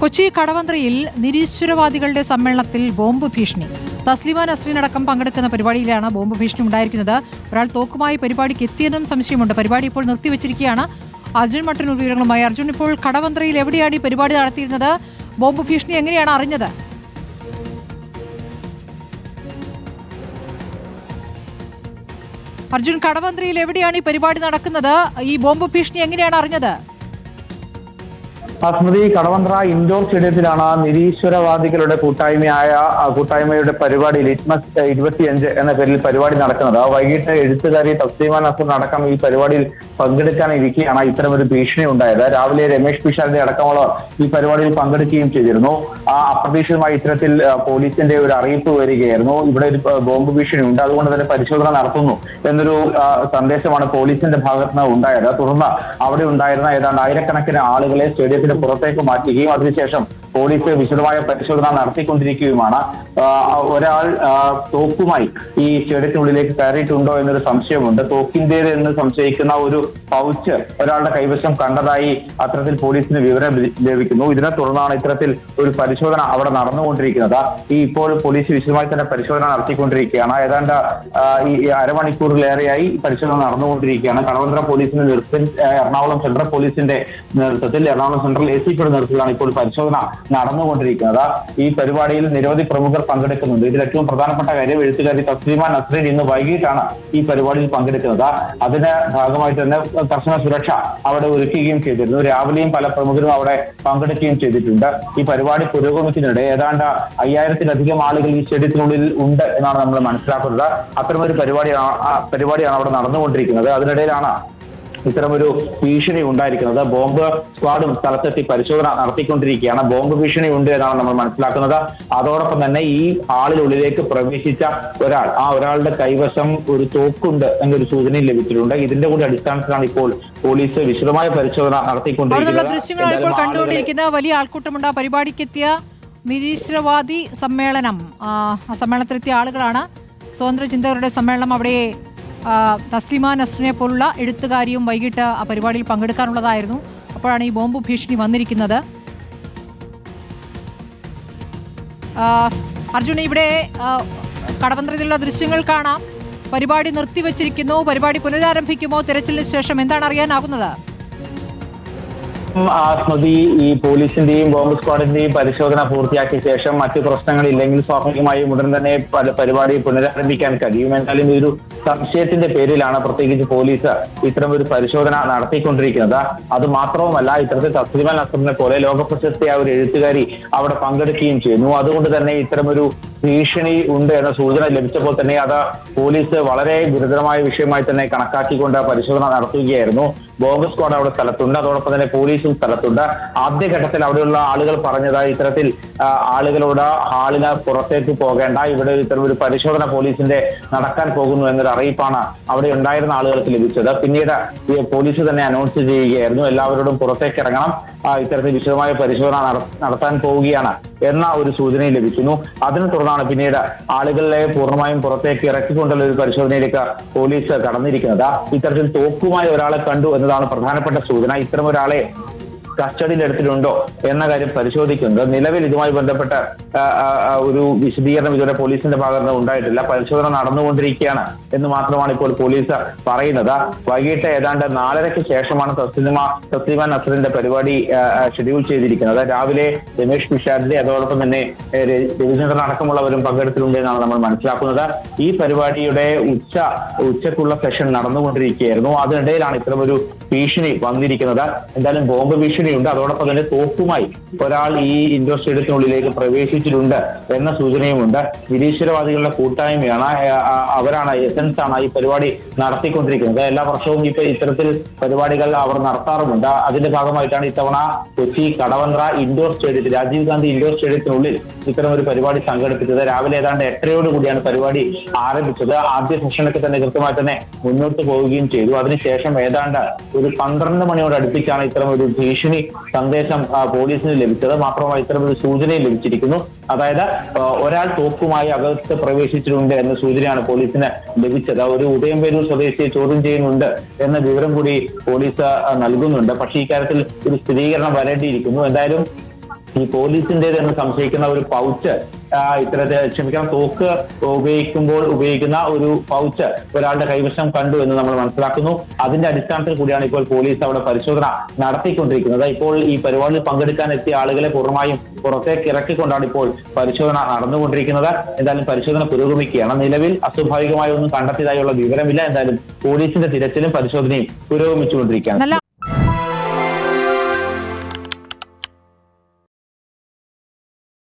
കൊച്ചി കടവന്ത്രയിൽ നിരീശ്വരവാദികളുടെ സമ്മേളനത്തിൽ ബോംബ് ഭീഷണി. തസ്ലിമ നസ്രീൻ അടക്കം പങ്കെടുക്കുന്ന പരിപാടിയിലാണ് ബോംബ് ഭീഷണി ഉണ്ടായിരിക്കുന്നത്. ഒരാൾ തോക്കുമായി പരിപാടിക്ക് എത്തിയെന്നും സംശയമുണ്ട്. പരിപാടി ഇപ്പോൾ നിർത്തിവച്ചിരിക്കുകയാണ്. അർജുൻ മട്ടന്നൂർ വിവരങ്ങളുമായി. അർജുൻ ഇപ്പോൾ കടവന്ത്രയിൽ എവിടെയാണ് ഈ പരിപാടി നടത്തിയിരുന്നത്? ബോംബ് ഭീഷണി എങ്ങനെയാണ് അറിഞ്ഞത്? അർജുൻ കടവന്ത്രയിൽ എവിടെയാണ് ഈ പരിപാടി നടക്കുന്നത്? ഈ ബോംബ് ഭീഷണി എങ്ങനെയാണ് അറിഞ്ഞത്? സ്മൃതി കടവന്ത്ര ഇൻഡോർ സ്റ്റേഡിയത്തിലാണ് നിരീശ്വരവാദികളുടെ കൂട്ടായ്മയായ കൂട്ടായ്മയുടെ പരിപാടി ലിറ്റ്മസ് ഇരുപത്തിയഞ്ച് എന്ന പേരിൽ പരിപാടി നടക്കുന്നത്. വൈകിട്ട് എഴുത്തുകാരി തസ്ലീമാൻ അസർ അടക്കം ഈ പരിപാടിയിൽ പങ്കെടുക്കാനിരിക്കെയാണ് ഇത്തരമൊരു ഭീഷണി ഉണ്ടായത്. രാവിലെ രമേഷ് പിഷാരിന്റെ അടക്കമുള്ള ഈ പരിപാടിയിൽ പങ്കെടുക്കുകയും ചെയ്തിരുന്നു. ആ അപ്രതീക്ഷിതമായി ഇത്തരത്തിൽ പോലീസിന്റെ ഒരു അറിയിപ്പ് വരികയായിരുന്നു. ഇവിടെ ഒരു ബോംബ് ഭീഷണി ഉണ്ട്. അതുകൊണ്ട് തന്നെ പരിശോധന നടത്തുന്നു എന്നൊരു സന്ദേശമാണ് പോലീസിന്റെ ഭാഗത്ത് നിന്ന് ഉണ്ടായത്. തുടർന്ന് അവിടെ ഉണ്ടായിരുന്ന ഏതാണ്ട് ആയിരക്കണക്കിന് ആളുകളെ സ്റ്റേഡിയത്തിന് പുറത്തേക്ക് മാറ്റുകയും അതിനുശേഷം പോലീസ് വിശദമായ പരിശോധന നടത്തിക്കൊണ്ടിരിക്കുകയുമാണ്. ഒരാൾ തോക്കുമായി ഈ സ്റ്റേഡിയത്തിനുള്ളിലേക്ക് കയറിയിട്ടുണ്ടോ എന്നൊരു സംശയമുണ്ട്. തോക്കിന്റേത് എന്ന് സംശയിക്കുന്ന ഒരു പൗച്ച് ഒരാളുടെ കൈവശം കണ്ടതായി അത്തരത്തിൽ പോലീസിന് വിവരം ലഭി- ലഭിക്കുന്നു. ഇതിനെ തുടർന്നാണ് ഇത്തരത്തിൽ ഒരു പരിശോധന അവിടെ നടന്നുകൊണ്ടിരിക്കുന്നത്. ഈ ഇപ്പോൾ പോലീസ് വിശദമായി തന്നെ പരിശോധന നടത്തിക്കൊണ്ടിരിക്കുകയാണ്. ഏതാണ്ട് ഈ അരമണിക്കൂറിലേറെയായി പരിശോധന നടന്നുകൊണ്ടിരിക്കുകയാണ്. കടവന്ത്ര പോലീസിന്റെ നേതൃത്വത്തിൽ എറണാകുളം സെൻട്രൽ പോലീസിന്റെ നേതൃത്വത്തിൽ എറണാകുളം സെൻട്രൽ എ എത്തിപ്പെടുന്ന തരത്തിലാണ് ഇപ്പോൾ പരിശോധന നടന്നുകൊണ്ടിരിക്കുന്നത്. ഈ പരിപാടിയിൽ നിരവധി പ്രമുഖർ പങ്കെടുക്കുന്നുണ്ട്. ഇതിൽ ഏറ്റവും പ്രധാനപ്പെട്ട കാര്യം എഴുത്തുകാരി തസ്ലീമ നസ്രീൻ ഇന്ന് വൈകിട്ടാണ് ഈ പരിപാടിയിൽ പങ്കെടുക്കുന്നത്. അതിന് ഭാഗമായിട്ട് തന്നെ കർശന സുരക്ഷ അവിടെ ഒരുക്കുകയും ചെയ്തിരുന്നു. രാവിലെയും പല പ്രമുഖരും അവിടെ പങ്കെടുക്കുകയും ചെയ്തിട്ടുണ്ട്. ഈ പരിപാടി പുരോഗമിക്കുന്നതിനിടെ ഏതാണ്ട് അയ്യായിരത്തിലധികം ആളുകൾ ഈ സ്റ്റേഡിയത്തിനുള്ളിൽ ഉണ്ട് എന്നാണ് നമ്മൾ മനസ്സിലാക്കുന്നത്. അത്തരമൊരു പരിപാടിയാണ് പരിപാടിയാണ് അവിടെ നടന്നുകൊണ്ടിരിക്കുന്നത്. അതിനിടയിലാണ് ഇത്തരമൊരു ഭീഷണി ഉണ്ടായിരിക്കുന്നത്. ബോംബ് സ്ക്വാഡും സ്ഥലത്തെത്തി പരിശോധന നടത്തിക്കൊണ്ടിരിക്കുകയാണ്. ബോംബ് ഭീഷണി ഉണ്ട് എന്നാണ് നമ്മൾ മനസ്സിലാക്കുന്നത്. അതോടൊപ്പം തന്നെ ഈ ആളിനുള്ളിലേക്ക് പ്രവേശിച്ച ഒരാൾ ആ ഒരാളുടെ കൈവശം ഒരു തോക്കുണ്ട് എന്നൊരു സൂചനയും ലഭിച്ചിട്ടുണ്ട്. ഇതിന്റെ കൂടി അടിസ്ഥാനത്തിലാണ് ഇപ്പോൾ പോലീസ് വിശദമായ പരിശോധന നടത്തിക്കൊണ്ടിരിക്കുന്നത്. കണ്ടുകൊണ്ടിരിക്കുന്ന വലിയ ആൾക്കൂട്ടമുണ്ട്. ആ പരിപാടിക്കെത്തിയ നിരീശ്വരവാദി സമ്മേളനം സമ്മേളനത്തിലെത്തിയ ആളുകളാണ്. സ്വതന്ത്ര ചിന്തകരുടെ സമ്മേളനം അവിടെ തസ്ലിമ നസ്റിനെ പോലുള്ള എഴുത്തുകാരിയും വൈകിട്ട് ആ പരിപാടിയിൽ പങ്കെടുക്കാനുള്ളതായിരുന്നു. അപ്പോഴാണ് ഈ ബോംബ് ഭീഷണി വന്നിരിക്കുന്നത്. അർജുന ഇവിടെ ആ, കടവന്ത്രയിലുള്ള ദൃശ്യങ്ങൾ കാണാം. പരിപാടി നിർത്തിവച്ചിരിക്കുന്നു. പരിപാടി പുനരാരംഭിക്കുമോ? തിരച്ചിലിന് ശേഷം എന്താണ് അറിയാനാകുന്നത്? ആ സ്മൃതി ഈ പോലീസിന്റെയും ബോംബ് സ്ക്വാഡിന്റെയും പരിശോധന പൂർത്തിയാക്കിയ ശേഷം മറ്റു പ്രശ്നങ്ങളില്ലെങ്കിൽ സ്വാഭാവികമായും ഉടൻ തന്നെ പരിപാടി പുനരാരംഭിക്കാൻ കഴിയും. എന്നാലും ഒരു സംശയത്തിന്റെ പേരിലാണ് പ്രത്യേകിച്ച് പോലീസ് ഇത്തരം ഒരു പരിശോധന നടത്തിക്കൊണ്ടിരിക്കുന്നത്. അത് മാത്രവുമല്ല ഇത്തരത്തിൽ തസ്ലിമൽ നസറിനെ പോലെ ലോകപ്രശസ്തിയായ ഒരു എഴുത്തുകാരി അവിടെ പങ്കെടുക്കുകയും ചെയ്യുന്നു. അതുകൊണ്ട് തന്നെ ഇത്തരമൊരു ഭീഷണി ഉണ്ട് എന്ന സൂചന ലഭിച്ചപ്പോൾ തന്നെ അത് പോലീസ് വളരെ ഗുരുതരമായ വിഷയമായി തന്നെ കണക്കാക്കിക്കൊണ്ട് പരിശോധന നടത്തുകയായിരുന്നു. ബോംബ് സ്ക്വാഡ് അവിടെ സ്ഥലത്തുണ്ട്. അതോടൊപ്പം തന്നെ പോലീസും സ്ഥലത്തുണ്ട്. ആദ്യഘട്ടത്തിൽ അവിടെയുള്ള ആളുകൾ പറഞ്ഞതായി ഇത്തരത്തിൽ ആളുകളോട് ഹാളിന് പുറത്തേക്ക് പോകേണ്ട ഇവിടെ ഇത്തരം ഒരു പരിശോധന പോലീസിന്റെ നടക്കാൻ പോകുന്നു എന്നൊരു അറിയിപ്പാണ് അവിടെ ഉണ്ടായിരുന്ന ആളുകൾക്ക് ലഭിച്ചത്. പിന്നീട് പോലീസ് തന്നെ അനൗൺസ് ചെയ്യുകയായിരുന്നു. എല്ലാവരോടും പുറത്തേക്ക് ഇറങ്ങണം. ഇത്തരത്തിൽ വിശദമായ പരിശോധന നടത്താൻ പോവുകയാണ് എന്ന ഒരു സൂചനയും ലഭിക്കുന്നു. അതിനെ തുടർന്നാണ് പിന്നീട് ആളുകളെ പൂർണമായും പുറത്തേക്ക് ഇറക്കിക്കൊണ്ടുള്ള ഒരു പരിശോധനയിലേക്ക് പോലീസ് കടന്നിരിക്കുന്നത്. ഇത്തരത്തിൽ തോക്കുമായി ഒരാളെ കണ്ടു എന്നതാണ് പ്രധാനപ്പെട്ട സൂചന. ഇത്തരം ഒരാളെ കസ്റ്റഡിയിൽ എടുത്തിട്ടുണ്ടോ എന്ന കാര്യം പരിശോധിക്കുന്നത്. നിലവിൽ ഇതുമായി ബന്ധപ്പെട്ട ഒരു വിശദീകരണം ഇതുവരെ പോലീസിന്റെ ഭാഗത്ത് നിന്ന് ഉണ്ടായിട്ടില്ല. പരിശോധന നടന്നുകൊണ്ടിരിക്കുകയാണ് എന്ന് മാത്രമാണ് ഇപ്പോൾ പോലീസ് പറയുന്നത്. വൈകിട്ട് ഏതാണ്ട് നാലരയ്ക്ക് ശേഷമാണ് തസ്ലിമ തസ്ലിമ നസറിന്റെ പരിപാടി ഷെഡ്യൂൾ ചെയ്തിരിക്കുന്നത്. രാവിലെ രമേഷ് പിഷാദിന്റെ അതോടൊപ്പം തന്നെ രവിചന്ദ്രൻ അടക്കമുള്ളവരും പങ്കെടുത്തിട്ടുണ്ട് എന്നാണ് നമ്മൾ മനസ്സിലാക്കുന്നത്. ഈ പരിപാടിയുടെ ഉച്ച ഉച്ചക്കുള്ള സെഷൻ നടന്നുകൊണ്ടിരിക്കുകയായിരുന്നു. അതിനിടയിലാണ് ഒരു ഭീഷണി വന്നിരിക്കുന്നത്. എന്തായാലും ബോംബ് ഭീഷണിയുണ്ട് അതോടൊപ്പം തന്നെ തോക്കുമായി ഒരാൾ ഈ ഇൻഡോർ സ്റ്റേഡിയത്തിനുള്ളിലേക്ക് പ്രവേശിച്ചിട്ടുണ്ട് എന്ന സൂചനയുമുണ്ട്. നിരീശ്വരവാദികളുടെ കൂട്ടായ്മയാണ് അവരാണ് എസൻസ് ആണ് ഈ പരിപാടി നടത്തിക്കൊണ്ടിരിക്കുന്നത്. എല്ലാ വർഷവും ഇപ്പൊ ഇത്തരത്തിൽ പരിപാടികൾ അവർ നടത്താറുമുണ്ട്. അതിന്റെ ഭാഗമായിട്ടാണ് ഇത്തവണ കൊച്ചി കടവന്ത്ര ഇൻഡോർ സ്റ്റേഡിയത്തിൽ രാജീവ് ഗാന്ധി ഇൻഡോർ സ്റ്റേഡിയത്തിനുള്ളിൽ ഇത്തരം ഒരു പരിപാടി സംഘടിപ്പിച്ചത്. രാവിലെ ഏതാണ്ട് എട്ടരയോട് കൂടിയാണ് പരിപാടി ആരംഭിച്ചത്. ആദ്യ സെഷനൊക്കെ തന്നെ കൃത്യമായി തന്നെ മുന്നോട്ട് പോവുകയും ചെയ്തു. അതിനുശേഷം ഏതാണ്ട് ഒരു പന്ത്രണ്ട് മണിയോട് അടുപ്പിച്ചാണ് ഇത്തരം ഒരു ഭീഷണി സന്ദേശം ആ, പോലീസിന് ലഭിച്ചത് മാത്രമല്ല ഇത്തരമൊരു സൂചനയും ലഭിച്ചിരിക്കുന്നു. അതായത് ഒരാൾ തോക്കുമായി അകത്ത് പ്രവേശിച്ചിട്ടുണ്ട് എന്ന സൂചനയാണ് പോലീസിന് ലഭിച്ചത്. ഒരു ഉദയംപേരൂർ സ്വദേശിയെ ചോദ്യം ചെയ്യുന്നുണ്ട് എന്ന വിവരം കൂടി പോലീസ് നൽകുന്നുണ്ട്. പക്ഷേ ഇക്കാര്യത്തിൽ ഒരു സ്ഥിരീകരണം വരേണ്ടിയിരിക്കുന്നു. എന്തായാലും ഈ പോലീസിന്റേത് എന്ന് സംശയിക്കുന്ന ഒരു പൗച്ച് ഇത്തരത്തിൽ ക്ഷമിക്കണം തോക്ക് ഉപയോഗിക്കുമ്പോൾ ഉപയോഗിക്കുന്ന ഒരു പൗച്ച് ഒരാളുടെ കൈവശം കണ്ടു എന്ന് നമ്മൾ മനസ്സിലാക്കുന്നു. അതിന്റെ അടിസ്ഥാനത്തിൽ കൂടിയാണ് ഇപ്പോൾ പോലീസ് അവിടെ പരിശോധന നടത്തിക്കൊണ്ടിരിക്കുന്നത്. ഇപ്പോൾ ഈ പരിപാടിയിൽ പങ്കെടുക്കാൻ എത്തിയ ആളുകളെ പൂർണമായും പുറത്തേക്ക് ഇറക്കിക്കൊണ്ടാണ് ഇപ്പോൾ പരിശോധന നടന്നുകൊണ്ടിരിക്കുന്നത്. എന്തായാലും പരിശോധന പുരോഗമിക്കുകയാണ്. നിലവിൽ അസ്വാഭാവികമായി ഒന്നും കണ്ടെത്തിയതായുള്ള വിവരമില്ല. എന്തായാലും പോലീസിന്റെ തിരച്ചിലും പരിശോധനയും പുരോഗമിച്ചുകൊണ്ടിരിക്കുകയാണ്.